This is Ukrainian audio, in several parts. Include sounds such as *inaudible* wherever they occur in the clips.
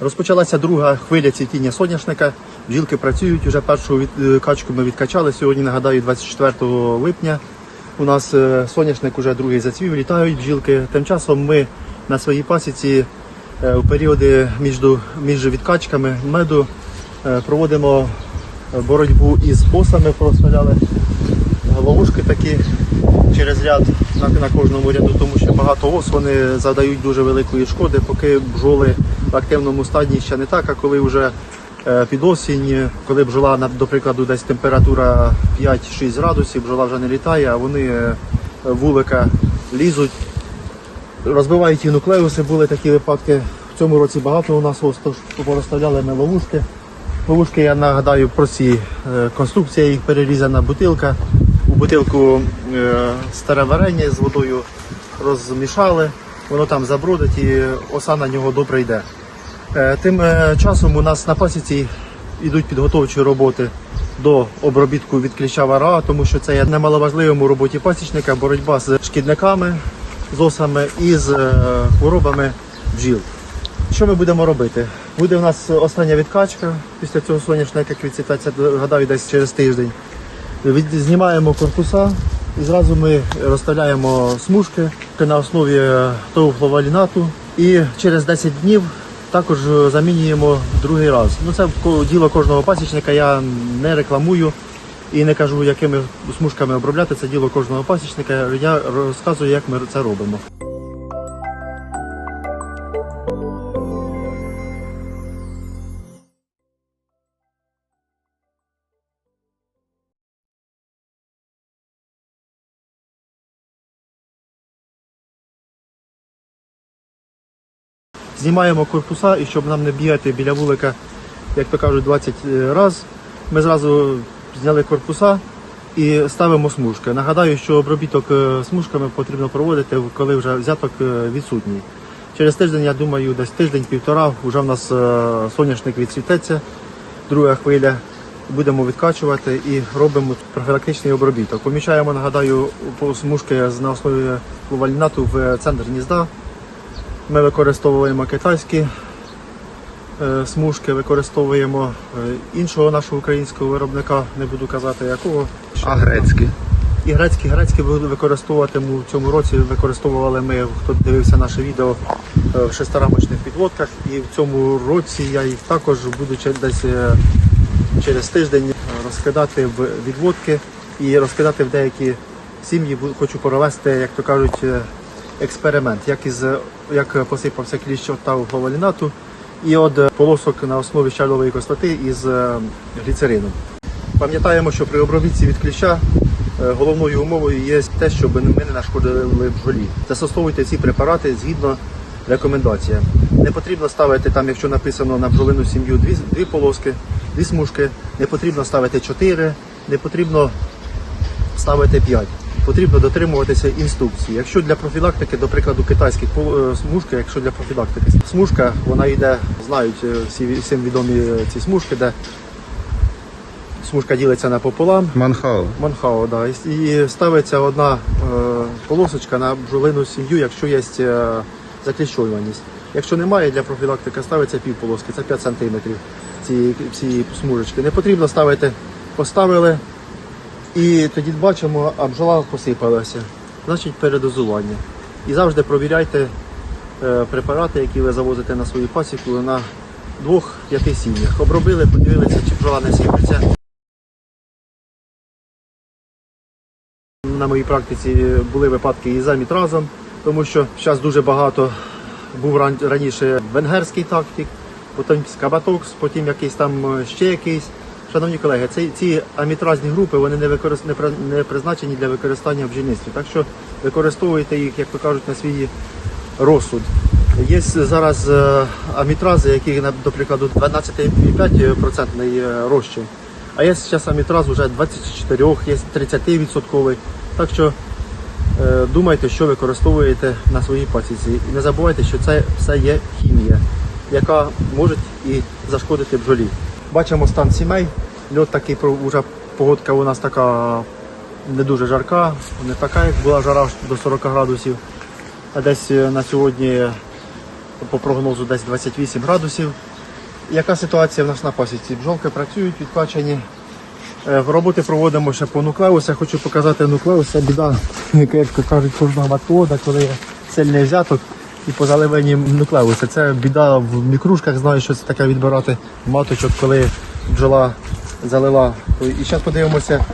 Розпочалася друга хвиля цвітіння соняшника. Бджілки працюють. Уже першу е, качку ми відкачали. Сьогодні нагадаю, 24 липня. У нас е, соняшник уже другий зацвів, літають бджілки. Тим часом ми на своїй пасіці е, у періоди між, між відкачками меду проводимо боротьбу із осами, проставляли ловушки такі через ряд на, на кожному ряду, тому що багато ос вони задають дуже великої шкоди, поки бджоли в активному стані ще не так, а коли вже е, під осінь, коли бджола, до прикладу, десь температура 5-6 градусів, бджола вже не літає, а вони е, вулика лізуть, розбивають і нуклеуси, були такі випадки. В цьому році багато у нас порозставляли ми ловушки. Ловушки, я нагадаю, прості е, конструкція, їх перерізана бутилка. У бутилку старе варення з водою розмішали, воно там забродить і оса на нього добре йде. Е, Тим е, часом у нас на пасіці йдуть підготовчі роботи до обробітку від кліща вара, тому що це є немаловажливим у роботі пасічника боротьба з шкідниками, з осами і з е, хворобами бджіл. Що ми будемо робити? Буде у нас остання відкачка після цього соняшника, як відцвітається, гадаю, десь через тиждень. Знімаємо корпуса і зразу ми розставляємо смужки на основі тоуфловалінату. І через 10 днів також замінюємо другий раз. Ну це діло кожного пасічника. Я не рекламую і не кажу, якими смужками обробляти. Це діло кожного пасічника. Я розказую, як ми це робимо. Знімаємо корпуса і щоб нам не бігати біля вулика, як то кажуть, 20 разів, ми зразу зняли корпуса і ставимо смужки. Нагадаю, що обробіток е, смужками потрібно проводити, коли вже взяток е, відсутній. Через тиждень, я думаю, десь тиждень-півтора вже в нас е, соняшник відцвітеться, друга хвиля. Будемо відкачувати і робимо профілактичний обробіток. Поміщаємо, нагадаю, смужки на основі лувалінату в центр гнізда. Ми використовуємо китайські е, смужки, використовуємо е, іншого нашого українського виробника, не буду казати якого. А грецькі? І грецькі, грецькі буду використовуватиму в цьому році. Використовували ми, хто дивився наше відео е, в шестирамочних підводках. І в цьому році я їх також буду десь через тиждень розкидати в відводки і розкидати в деякі сім'ї. Хочу провести, як то кажуть, експеримент, як із як посипався кліщ та говалінату і от е, полосок на основі щавлової кислоти із е, гліцерином. Пам'ятаємо, що при обробітці від кліща е, головною умовою є те, щоб ми не нашкодили бджолі. Застосовуйте ці препарати згідно рекомендаціям. Не потрібно ставити там, якщо написано на бджолину сім'ю дві, дві полоски, дві смужки, не потрібно ставити чотири, не потрібно ставити п'ять. Потрібно дотримуватися інструкції. Якщо для профілактики, до прикладу, китайських е, смужки, якщо для профілактики смужка, вона йде, знають е, всі всім відомі е, ці смужки, де смужка ділиться напополам, Манхао. Манхао, да. І, ставиться одна е, полосочка на бджолину сім'ю, якщо є е, закліщувальність. Якщо немає для профілактики, ставиться пів полоски, це 5 см ці, ці смужечки. Не потрібно ставити, поставили і тоді бачимо, а бджола посипалася. Значить передозування. І завжди провіряйте е, препарати, які ви завозите на свою пасіку на двох-п'яти сім'ях. Обробили, подивилися, чи бджола не сипеться. На моїй практиці були випадки і за мітразом, тому що зараз дуже багато був ран- раніше венгерський тактик, потім скабатокс, потім якийсь там е, ще якийсь. Шановні колеги, ці, ці амітразні групи вони не, використ... не, при- не призначені для використання в бджільництві. Так що використовуйте їх, як то кажуть, на свій розсуд. Є зараз е, амітрази, які, до прикладу, 12,5% е, розчин. А є зараз амітраз вже 24, є 30%. Так що е, думайте, що використовуєте на своїй пасіці. І не забувайте, що це все є хімія, яка може і зашкодити бджолі. Бачимо стан сімей. Льот такий вже погодка у нас така не дуже жарка, не така, як була жара до 40 градусів. А десь е, на сьогодні по прогнозу десь 28 градусів. Яка ситуація в нас на пасіці? Бджолки працюють, відкачані. Е, Роботи проводимо ще по нуклеусах. Хочу показати нуклеус. Це біда, *laughs* як кажуть, кожного матода, коли сильний взяток і по заливанні нуклеуса. Це біда в мікрушках, знаю, що це таке відбирати маточок, коли бджола залила. І зараз подивимося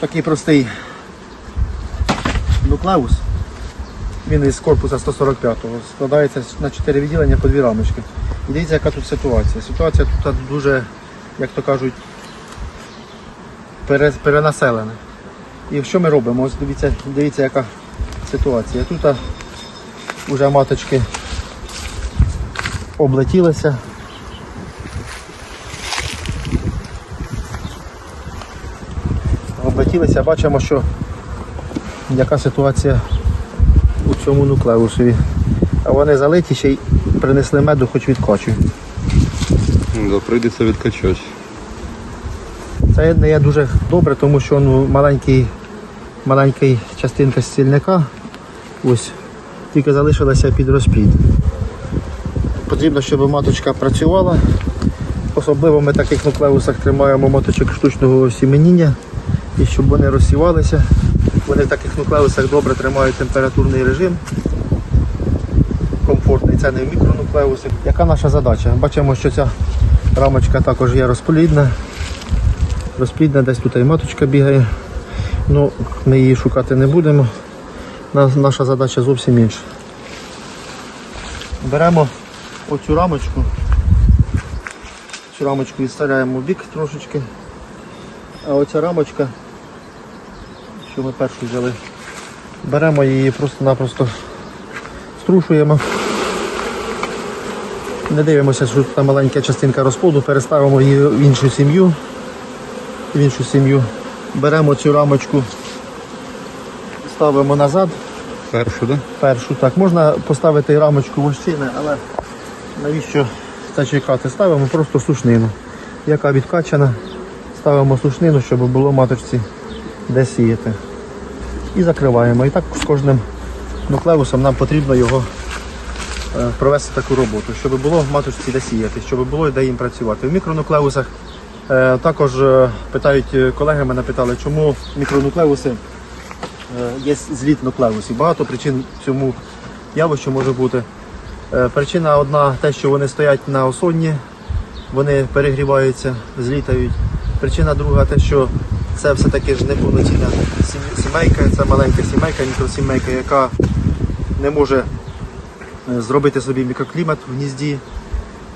такий простий нуклеус. Він із корпуса 145-го. Складається на 4 відділення по дві рамочки. І дивіться, яка тут ситуація. Ситуація тут дуже, як то кажуть, перенаселена. І що ми робимо? Ось дивіться, дивіться, яка ситуація. Тут а, вже маточки облетілися. Облетілися, бачимо, що яка ситуація у цьому нуклеусові. А вони залиті ще й принесли меду, хоч відкачують. Да, прийдеться відкачати. Це не є дуже добре, тому що ну, маленький, маленький частинка стільника ось тільки залишилася під розплід. Потрібно, щоб маточка працювала. Особливо ми таких нуклеусах тримаємо маточок штучного сіменіння і щоб вони розсівалися. Вони в таких нуклеусах добре тримають температурний режим. Комфортний, це не мікронуклеуси. Яка наша задача? Бачимо, що ця рамочка також є розплідна розплідна, десь тут і маточка бігає. Ну, ми її шукати не будемо. На- Наша задача зовсім інша. Беремо оцю рамочку. Цю рамочку відставляємо в бік трошечки. А оця рамочка, що ми першу взяли, беремо її просто-напросто струшуємо. Не дивимося, що тут маленька частинка розплоду, переставимо її в іншу сім'ю в іншу сім'ю. Беремо цю рамочку, ставимо назад. Першу, да? Першу так. Можна поставити і рамочку вощини, але навіщо це чекати? Ставимо просто сушнину, яка відкачана. Ставимо сушнину, щоб було маточці де сіяти. І закриваємо. І так з кожним нуклеусом нам потрібно його е, провести таку роботу, щоб було маточці де сіяти, щоб було де їм працювати. В мікронуклеусах е, також е, питають колеги, мене питали, чому мікронуклеуси є зліт нуклеусів. Багато причин цьому явищу може бути. Е, Причина одна те, що вони стоять на осонні, вони перегріваються, злітають. Причина друга те, що це все-таки ж неповноцінна сімейка, це маленька сімейка, мікросімейка, яка не може е, зробити собі мікроклімат в гнізді.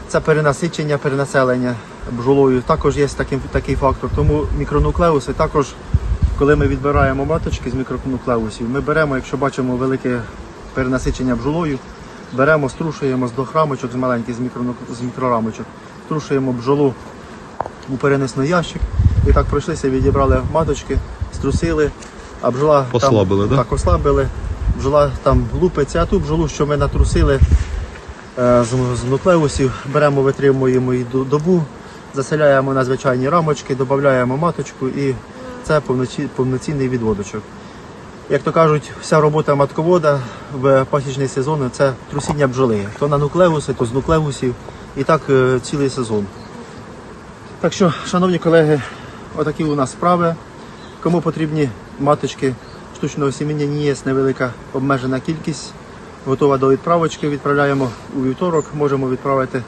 Це перенасичення, перенаселення бджолою. Також є такий, такий фактор. Тому мікронуклеуси також, коли ми відбираємо маточки з мікронуклеусів, ми беремо, якщо бачимо велике перенасичення бджолою, беремо, струшуємо з двох рамочок з маленьких з, мікронук- з мікрорамочок, струшуємо бджолу у перенесний ящик. І так пройшлися, відібрали маточки, струсили, а бджола Послабили, там, да? так ослабили. Бджола там лупиться, а ту бджолу, що ми натрусили е, з, з нуклеусів, беремо, витримуємо її добу, заселяємо на звичайні рамочки, додаємо маточку і це повноцінний відводочок. Як то кажуть, вся робота матковода в пасічний сезон це трусіння бджоли. То на нуклеуси, то з нуклеусів. І так е, цілий сезон. Так що, шановні колеги, отакі у нас справи. Кому потрібні маточки штучного сім'яння, є невелика обмежена кількість. Готова до відправочки. Відправляємо у вівторок. Можемо відправити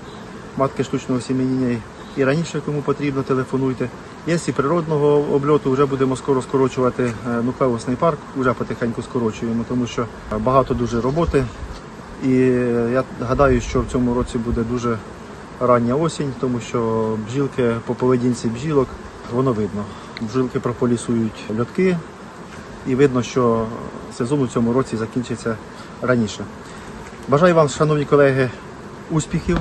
матки штучного сім'яння і раніше, кому потрібно, телефонуйте. І природного обльоту, вже будемо скоро скорочувати е, нуклеусний парк, вже потихеньку скорочуємо, тому що багато дуже роботи. І е, я гадаю, що в цьому році буде дуже рання осінь, тому що бджілки по поведінці бджілок воно видно. Бджілки прополісують льотки, і видно, що сезон у цьому році закінчиться раніше. Бажаю вам, шановні колеги, успіхів.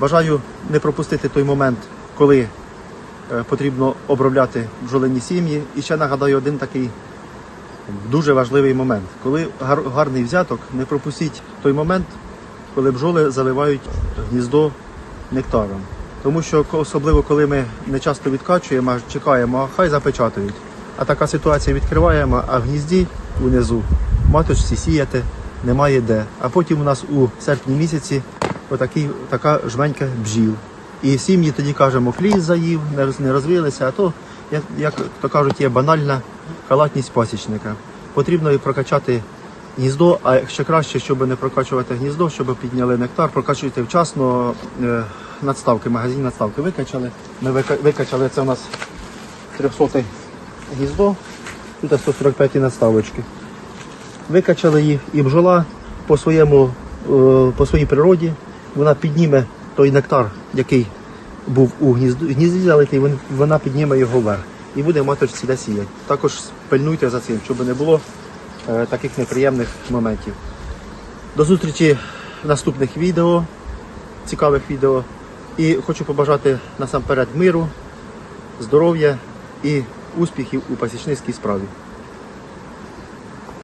Бажаю не пропустити той момент, коли потрібно обробляти бджолині сім'ї. І ще нагадаю один такий дуже важливий момент. Коли гарний взяток, не пропустіть той момент, коли бджоли заливають гніздо нектаром. Тому що особливо коли ми не часто відкачуємо, а чекаємо, а хай запечатають. А така ситуація відкриваємо, а в гнізді унизу маточці сіяти немає де. А потім у нас у серпні місяці отакий, така жменька бджіл. І сім'ї тоді кажемо, фліс заїв, не розвилися, а то, як, то кажуть, є банальна халатність пасічника. Потрібно прокачати гніздо, а ще краще, щоб не прокачувати гніздо, щоб підняли нектар, прокачуйте вчасно е, надставки, магазин надставки викачали. Ми вика- викачали це у нас 300 гніздо, тут 145 надставочки. Викачали їх і бджола по своєму, е, по своїй природі, вона підніме той нектар, який був у гнізді залитий, вона підніме його вверх і буде маточці де сіяти. Також пильнуйте за цим, щоб не було е, таких неприємних моментів. До зустрічі в наступних відео, цікавих відео. І хочу побажати насамперед миру, здоров'я і успіхів у пасічницькій справі.